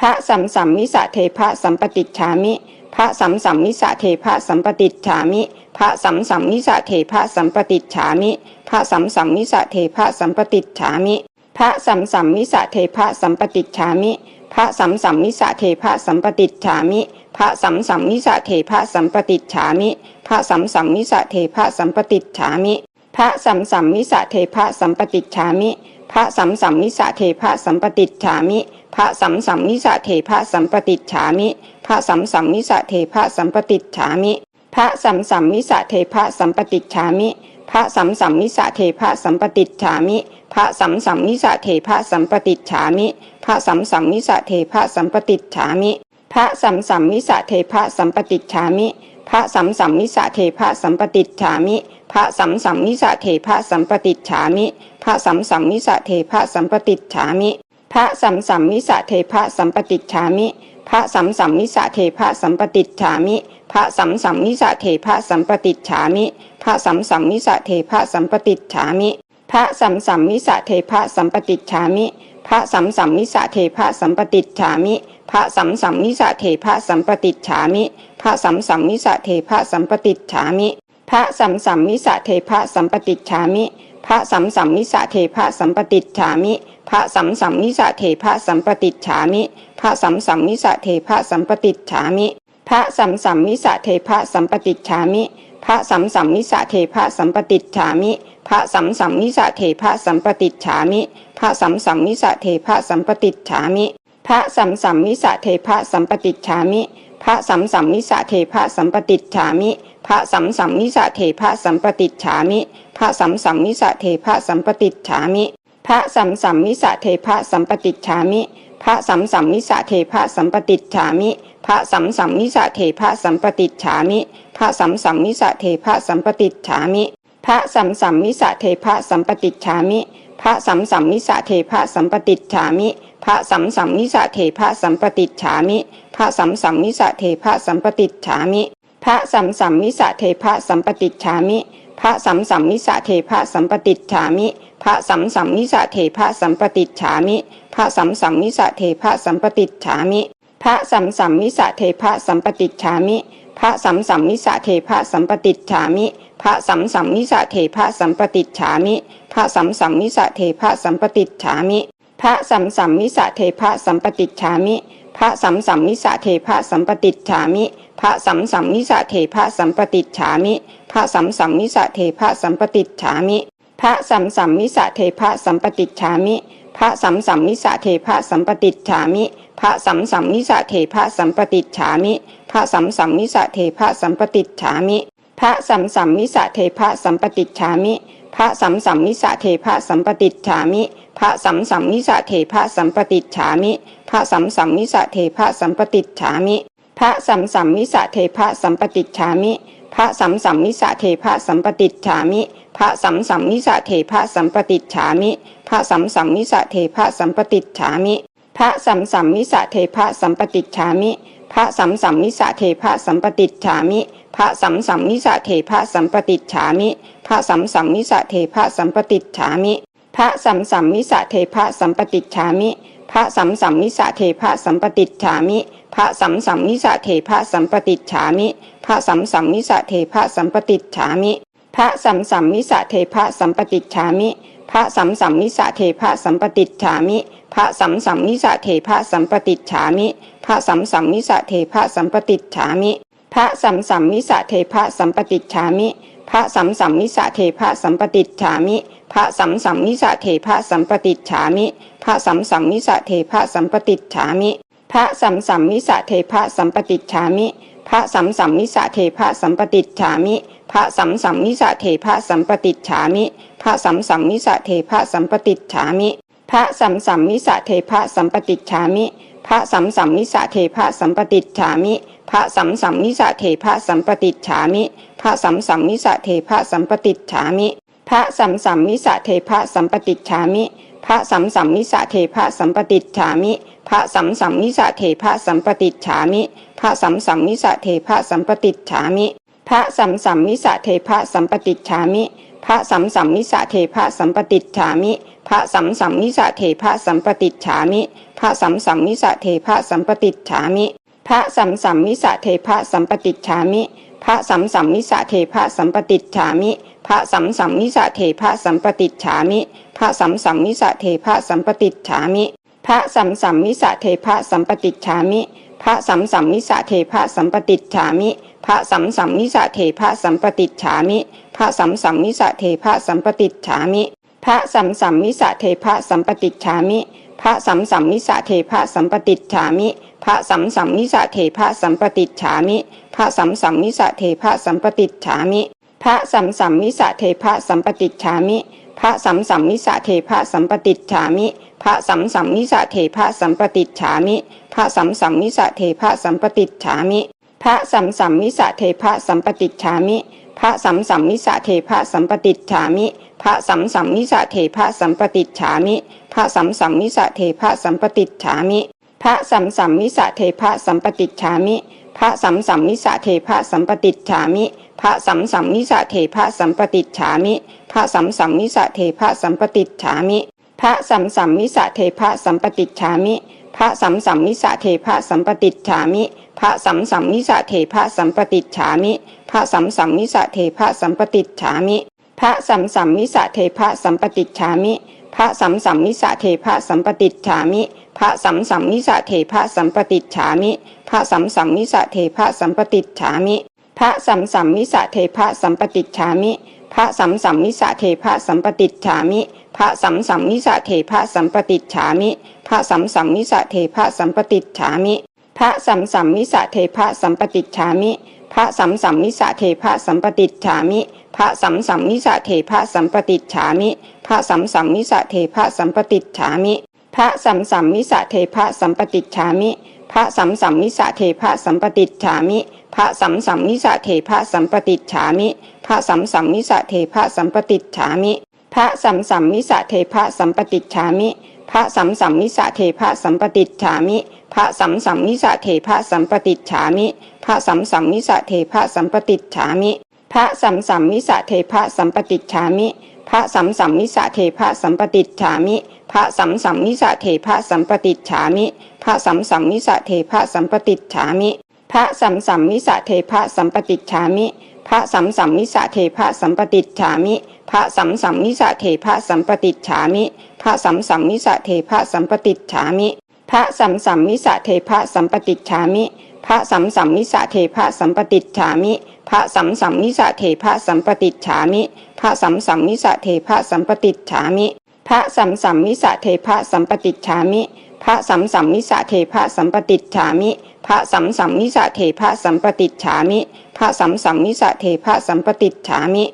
พระสัมสัมมิสะเทพระสัมปติจฉามิพระสัมสัมมิสะเทพระสัมปติจฉามิพระสัมสัมมิสะเทพระสัมปติจฉามิพระสัมสัมมิสะเทพระสัมปติจฉามิพระสัมสัมมิสะเทพระสัมปติจฉามิพระสัมสัมมิสะเทพระสัมปติจฉามิพระสัมสัมมิสะเทพระสัมปติจฉามิพระสัมสัมมิสะเทพะสัมปติฉามิ พระสัมสัมมิสะเทพะสัมปติจฉามิ พระสัมสัมมิสะเทพระสัมปติจฉามิ พระสัมสัมมิสะเทพระสัมปติจฉามิ พระสัมสัมมิสะเทพระสัมปติจฉามิ พระสัมสัมมิสะเทพระสัมปติจฉามิ พระสัมสัมมิสะเทพระสัมปติจฉามิ พระสัมสัมมิสะเทพระสัมปติจฉามิ พระสัมสัมมิสะเทพระสัมปติจฉามิ พระสัมสัมมิสะเทพระสัมปติจฉามิ พระสัมสัมมิสะเทพระสัมปติจฉามิ พระสัมสัมมิสะเทพระสัมปติจฉามิ ระสัมสัมมิสะเทพะสัมปติฉามิ พระสัมสัมมิสะเทพะสัมปติฉามิ พระสัมสัมมิสะเทพะสัมปติฉามิ พระสัมสัมมิสะเทพะสัมปติฉามิ พระสัมสัมมิสะเทพะสัมปติฉามิ พระสัมสัมมิสะเทพะสัมปติฉามิ พระสัมสัมมิสะเทพะสัมปติฉามิ พระสัมสัมมิสะเทพะสัมปติฉามิ พระสัมสัมมิสะเทพะสัมปติฉามิพระสัมสัมมิสะเทพะสัมปติฉามิ พระสัมสัมมิสะเทพะสัมปติจฉามิ พระสัมสัมมิสะเทพะสัมปติจฉามิ พระสัมสัมมิสะเทพะสัมปติจฉามิ พระสัมสัมมิสะเทพะสัมปติจฉามิ พระสัมสัมมิสะเทพะสัมปติจฉามิ พระสัมสัมมิสะเทพะสัมปติจฉามิ พระสัมสัมมิสะเทพะสัมปติจฉามิ พระสัมสัมมิสะเทพะสัมปติจฉามิ ระสัมสัมมิสะเทพระสัมปติจฉามิ พระสัมสัมมิสะเทพระสัมปติจฉามิ พระสัมสัมมิสะเทพระสัมปติจฉามิ พระสัมสัมมิสะเทพระสัมปติจฉามิ พระสัมสัมมิสะเทพระสัมปติจฉามิ พระสัมสัมมิสะเทพระสัมปติจฉามิ พระสัมสัมมิสะเทพระสัมปติจฉามิ พระสัมสัมมิสะเทพระสัมปติจฉามิ พระสัมสัมมิสะเทพะสัมปติฉามิ พระสัมสัมมิสะเทพะสัมปติจฉามิ ระสัมสัมมิสะเทพะสัมปติจฉามิ พระสัมสัมมิสะเทพะสัมปติจฉามิ พระสัมสัมมิสะเทพะสัมปติจฉามิ พระสัมสัมมิสะเทพะสัมปติจฉามิ พระสัมสัมมิสะเทพะสัมปติจฉามิ พระสัมสัมมิสะเทพะสัมปติจฉามิ พระสัมสัมมิสะเทพะสัมปติจฉามิ พระสัมสัมมิสะเทพะสัมปติจฉามิ พระสัมสัมมิสะเทพะสัมปติจฉามิ พระสัมสัมมิสะเทพะสัมปติจฉามิ พระสัมสัมมิสะเทพระสัมปติจฉามิ พระสัมสัมมิสะเทพระสัมปติจฉามิ พระสัมสัมมิสะเทพระสัมปติจฉามิ พระสัมสัมมิสะเทพระสัมปติจฉามิ พระสัมสัมมิสะเทพระสัมปติจฉามิ พระสัมสัมมิสะเทพระสัมปติจฉามิ พระสัมสัมมิสะเทพะสัมปติฉามิ พระสัมสัมมิสะเทพะสัมปติจฉามิ พระสัมสัมมิสะเทพะสัมปติจฉามิ พระสัมสัมมิสะเทพะสัมปติจฉามิ พระสัมสัมมิสะเทพะสัมปติจฉามิ พระสัมสัมมิสะเทพะสัมปติจฉามิ พระสัมสัมมิสะเทพะสัมปติจฉามิ พระสัมสัมมิสะเทพะสัมปติจฉามิ พระสัมสัมมิสะเทพะสัมปติจฉามิ พระสัมสัมมิสะเทพะสัมปติจฉามิ พระสัมสัมมิสะเทพระสัมปติจฉามิ พระสัมสัมมิสะเทพระสัมปติจฉามิ พระสัมสัมมิสะเทพระสัมปติจฉามิ พระสัมสัมมิสะเทพระสัมปติจฉามิ พระสัมสัมมิสะเทพระสัมปติจฉามิ พระสัมสัมมิสะเทพระสัมปติจฉามิ พระสัมสัมมิสะเทพระสัมปติจฉามิ ระสัมสัมมิสะเทพระสัมปติฉามิ พระสัมสัมมิสะเทพระสัมปติฉามิ พระสัมสัมมิสะเทพระสัมปติฉามิ พระสัมสัมมิสะเทพระสัมปติฉามิ พระสัมสัมมิสะเทพระสัมปติฉามิ พระสัมสัมมิสะเทพระสัมปติฉามิ พระสัมสัมมิสะเทพระสัมปติฉามิ พระสัมสัมมิสะเทพระสัมปติฉามิ พระสัมสัมมิสะเทพระสัมปติฉามิ พระสัมสัมมิสะเทพระสัมปติจฉามิพระสัมสัมมิสะเทพระสัมปติจฉามิพระสัมสัมมิสะเทพระสัมปติจฉามิพระสัมสัมมิสะเทพระสัมปติจฉามิพระสัมสัมมิสะเทพระสัมปติจฉามิพระสัมสัมมิสะเทพระสัมปติจฉามิพระสัมสัมมิสะเทพระสัมปติจฉามิพระสัมสัมมิสะเทพะสัมปติฉามิ พระสัมสัมมิสะเทพะสัมปติจฉามิ พระสัมสัมมิสะเทพระสัมปติฉามิ พระสัมสัมมิสะเทพระสัมปติฉามิ พระสัมสัมมิสะเทพระสัมปติฉามิ พระสัมสัมมิสะเทพระสัมปติฉามิ พระสัมสัมมิสะเทพระสัมปติฉามิ พระสัมสัมมิสะเทพระสัมปติฉามิ พระสัมสัมมิสะเทพระสัมปติฉามิ พระสัมสัมมิสะเทพระสัมปติฉามิพระสัมสัมมิสะเทพะสัมปติฉามิ พระสัมสัมมิสะเทพะสัมปติฉามิ พระสัมสัมมิสะเทพระสัมปติฉามิ พระสัมสัมมิสะเทพระสัมปติฉามิ พระสัมสัมมิสะเทพระสัมปติฉามิ พระสัมสัมมิสะเทพระสัมปติฉามิ พระสัมสัมมิสะเทพระสัมปติฉามิ พระสัมสัมมิสะเทพระสัมปติฉามิ พระสัมสัมมิสะเทพะสัมปติฉามิ พระสัมสัมมิสะเทพะสัมปติฉามิ พระสัมสัมมิสะเทพระสัมปติฉามิ พระสัมสัมมิสะเทพระสัมปติฉามิ พระสัมสัมมิสะเทพระสัมปติฉามิ พระสัมสัมมิสะเทพระสัมปติฉามิ พระสัมสัมมิสะเทพระสัมปติฉามิ พระสัมสัมมิสะเทพระสัมปติฉามิ พระสัมสัมมิสะเทพระสัมปติฉามิ พระสัมสัมมิสะเทพระสัมปติฉามิ พระสัมสัมมิสะเทพระสัมปติฉามิ พระสัมสัมมิสะเทพระสัมปติจฉามิ พระสัมสัมมิสะเทพระสัมปติจฉามิ พระสัมสัมมิสะเทพระสัมปติจฉามิ พระสัมสัมมิสะเทพระสัมปติจฉามิ พระสัมสัมมิสะเทพระสัมปติจฉามิ พระสัมสัมมิสะเทพระสัมปติจฉามิ พระสัมสัมมิสะเทพะสัมปติฉามิ พระสัมสัมมิสะเทพะสัมปติจฉามิ ระสัมสัมมิสะเทพะสัมปติจฉามิ พระสัมสัมมิสะเทพะสัมปติจฉามิ พระสัมสัมมิสะเทพะสัมปติจฉามิ พระสัมสัมมิสะเทพะสัมปติจฉามิ พระสัมสัมมิสะเทพะสัมปติจฉามิ พระสัมสัมมิสะเทพะสัมปติจฉามิ พระสัมสัมมิสะเทพะสัมปติจฉามิ พระสัมสัมมิสะเทพระสัมปติฉามิ พระสัมสัมมิสะเทพระสัมปติฉามิ พระสัมสัมมิสะเทพระสัมปติฉามิ พระสัมสัมมิสะเทพระสัมปติฉามิ พระสัมสัมมิสะเทพระสัมปติฉามิ พระสัมสัมมิสะเทพระสัมปติฉามิ พระสัมสัมมิสะเทพระสัมปติฉามิ พระสัมสัมมิสะเทพระสัมปติฉามิ พระสัมสัมมิสะเทพระสัมปติฉามิ พระสัมสัมมิสะเทพระสัมปติจฉามิพระสัมสัมมิสะเทพระสัมปติจฉามิพระสัมสัมมิสะเทพระสัมปติจฉามิพระสัมสัมมิสะเทพระสัมปติจฉามิพระสัมสัมมิสะเทพระสัมปติจฉามิพระสัมสัมมิสะเทพระสัมปติจฉามิพระสัมสัมมิสะเทพะสัมปติฉามิ พระสัมสัมมิสะเทพะสัมปติจฉามิ พระสัมสัมมิสะเทพระสัมปติจฉามิพระสัมสัมมิสะเทพระสัมปติจฉามิพระสัมสัมมิสะเทพระสัมปติจฉามิพระสัมสัมมิสะเทพระสัมปติจฉามิพระสัมสัมมิสะเทพระสัมปติจฉามิพระสัมสัมมิสะเทพระสัมปติจฉามิพระสัมสัมมิสะเทพระสัมปติจฉามิพระสัมสัมมิสะเทพระสัมปติจฉามิพระสัมสัมมิสะเทพะสัมปติฉามิ พระสัมสัมมิสะเทพะสัมปติจฉามิ พระสัมสัมมิสะเทพระสัมปติฉามิ